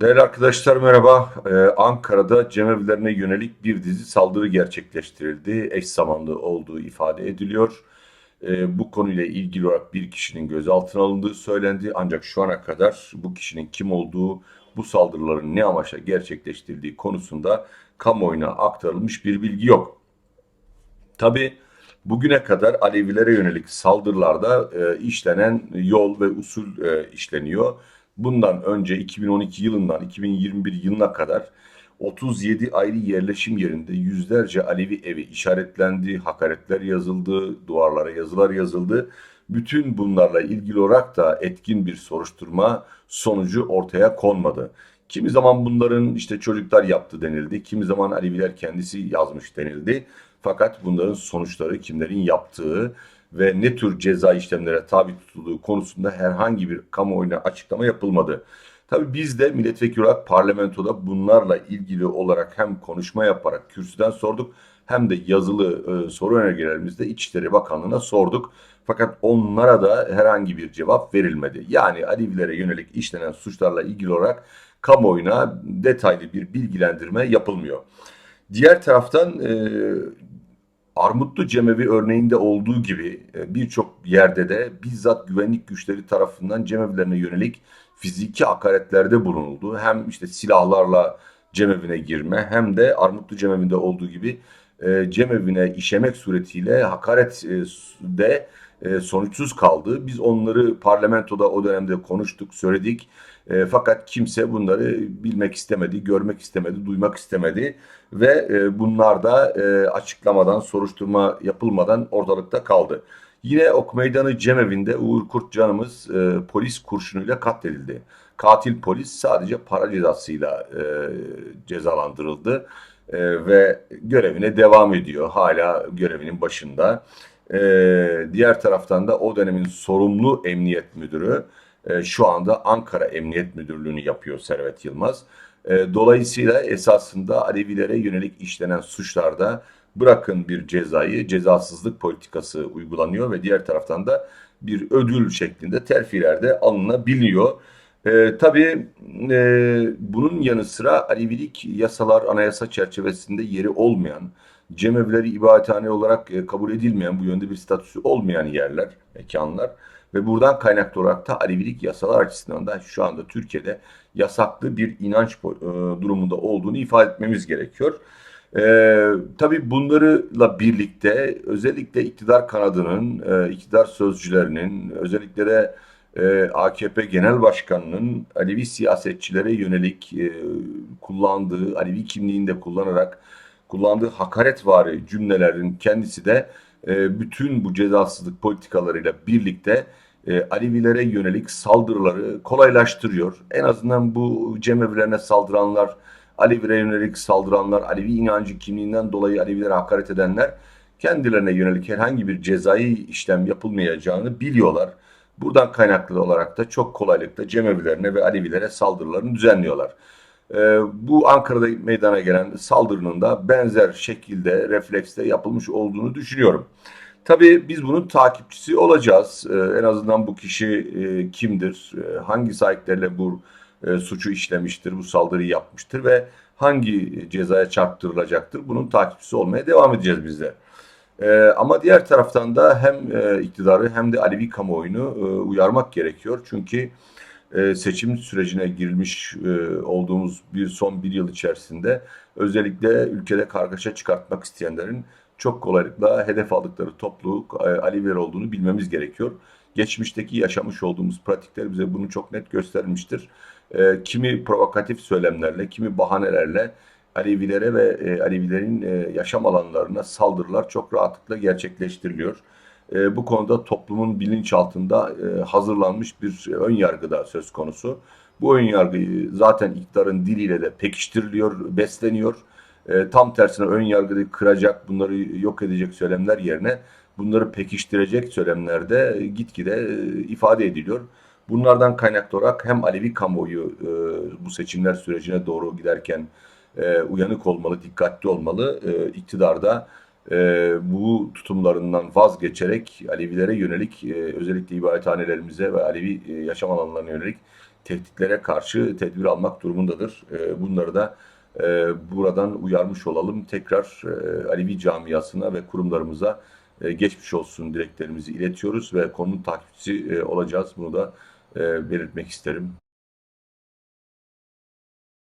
Değerli arkadaşlar merhaba. Ee, Ankara'da cemevlerine yönelik bir dizi saldırı gerçekleştirildi. Eş zamanlı olduğu ifade ediliyor. Ee, bu konuyla ilgili olarak bir kişinin gözaltına alındığı söylendi. Ancak şu ana kadar bu kişinin kim olduğu, bu saldırıların ne amaçla gerçekleştirildiği konusunda kamuoyuna aktarılmış bir bilgi yok. Tabii bugüne kadar Alevilere yönelik saldırılarda e, işlenen yol ve usul e, işleniyor. Bundan önce 2012 yılından 2021 yılına kadar 37 ayrı yerleşim yerinde yüzlerce Alevi evi işaretlendi, hakaretler yazıldı, duvarlara yazılar yazıldı. Bütün bunlarla ilgili olarak da etkin bir soruşturma sonucu ortaya konmadı. Kimi zaman bunların işte çocuklar yaptı denildi, kimi zaman Aleviler kendisi yazmış denildi. Fakat bunların sonuçları kimlerin yaptığı ve ne tür ceza işlemlere tabi tutulduğu konusunda herhangi bir kamuoyuna açıklama yapılmadı. Tabii biz de milletvekili olarak parlamentoda bunlarla ilgili olarak hem konuşma yaparak kürsüden sorduk hem de yazılı e, soru önergelerimizde İçişleri Bakanlığı'na sorduk. Fakat onlara da herhangi bir cevap verilmedi. Yani Alevilere yönelik işlenen suçlarla ilgili olarak kamuoyuna detaylı bir bilgilendirme yapılmıyor. Diğer taraftan e, Armutlu Cemevi örneğinde olduğu gibi e, birçok yerde de bizzat güvenlik güçleri tarafından cemevlerine yönelik fiziki hakaretlerde bulunuldu. Hem işte silahlarla cemevine girme hem de Armutlu Cemevi'nde olduğu gibi e, cemevine işemek suretiyle hakaret e, de e, sonuçsuz kaldı. Biz onları parlamentoda o dönemde konuştuk, söyledik. E, fakat kimse bunları bilmek istemedi, görmek istemedi, duymak istemedi ve e, bunlar da açıklamadan, soruşturma yapılmadan ortalıkta kaldı. Yine Ok Meydanı Cemevi'nde Uğur Kurt canımız e, polis kurşunuyla katledildi. Katil polis sadece para cezasıyla e, cezalandırıldı e, ve görevine devam ediyor. Hala görevinin başında. E, diğer taraftan da o dönemin sorumlu emniyet müdürü e, şu anda Ankara Emniyet Müdürlüğü'nü yapıyor Servet Yılmaz. E, dolayısıyla esasında Alevilere yönelik işlenen suçlarda bırakın bir cezayı, cezasızlık politikası uygulanıyor ve diğer taraftan da bir ödül şeklinde terfilerde alınabiliyor. E, tabii e, bunun yanı sıra Alevilik yasalar anayasa çerçevesinde yeri olmayan, cemevleri ibadethane olarak e, kabul edilmeyen, bu yönde bir statüsü olmayan yerler, mekanlar ve buradan kaynaklı olarak da Alevilik yasalar açısından da şu anda Türkiye'de yasaklı bir inanç e, durumunda olduğunu ifade etmemiz gerekiyor. Ee, tabii bunlarla birlikte özellikle iktidar kanadının, e, iktidar sözcülerinin, özellikle de e, AKP Genel Başkanı'nın Alevi siyasetçilere yönelik e, kullandığı, Alevi kimliğini de kullanarak kullandığı hakaretvari cümlelerin kendisi de e, bütün bu cezasızlık politikalarıyla birlikte e, Alevilere yönelik saldırıları kolaylaştırıyor. En azından bu cemevlerine saldıranlar, Alevilere yönelik saldıranlar, Alevi inancı kimliğinden dolayı Alevilere hakaret edenler kendilerine yönelik herhangi bir cezai işlem yapılmayacağını biliyorlar. Buradan kaynaklı olarak da çok kolaylıkla cemevilerine ve Alevilere saldırılarını düzenliyorlar. Ee, bu Ankara'da meydana gelen saldırının da benzer şekilde refleksle yapılmış olduğunu düşünüyorum. Tabii biz bunun takipçisi olacağız. Ee, en azından bu kişi e, kimdir, e, hangi sahiplerle bu e, suçu işlemiştir, bu saldırıyı yapmıştır ve hangi cezaya çarptırılacaktır. Bunun takipçisi olmaya devam edeceğiz biz de. Ee, ama diğer taraftan da hem e, iktidarı hem de Alevi kamuoyunu e, uyarmak gerekiyor. Çünkü e, seçim sürecine girilmiş e, olduğumuz bir son bir yıl içerisinde özellikle ülkede kargaşa çıkartmak isteyenlerin çok kolaylıkla hedef aldıkları topluluk e, Aleviler olduğunu bilmemiz gerekiyor. Geçmişteki yaşamış olduğumuz pratikler bize bunu çok net göstermiştir. E, kimi provokatif söylemlerle, kimi bahanelerle Alevilere ve e, Alevilerin e, yaşam alanlarına saldırılar çok rahatlıkla gerçekleştiriliyor. E, bu konuda toplumun bilinçaltında e, hazırlanmış bir ön yargı da söz konusu. Bu ön yargı zaten iktidarın diliyle de pekiştiriliyor, besleniyor. E, tam tersine ön yargıyı kıracak, bunları yok edecek söylemler yerine bunları pekiştirecek söylemlerde gitgide e, ifade ediliyor. Bunlardan kaynaklı olarak hem Alevi kamuoyu e, bu seçimler sürecine doğru giderken e, uyanık olmalı, dikkatli olmalı. E, iktidarda e, bu tutumlarından vazgeçerek Alevilere yönelik e, özellikle ibadethanelerimize ve Alevi e, yaşam alanlarına yönelik tehditlere karşı tedbir almak durumundadır. E, bunları da e, buradan uyarmış olalım. Tekrar e, Alevi camiasına ve kurumlarımıza e, geçmiş olsun dileklerimizi iletiyoruz ve konunun takipçisi e, olacağız. Bunu da e, belirtmek isterim.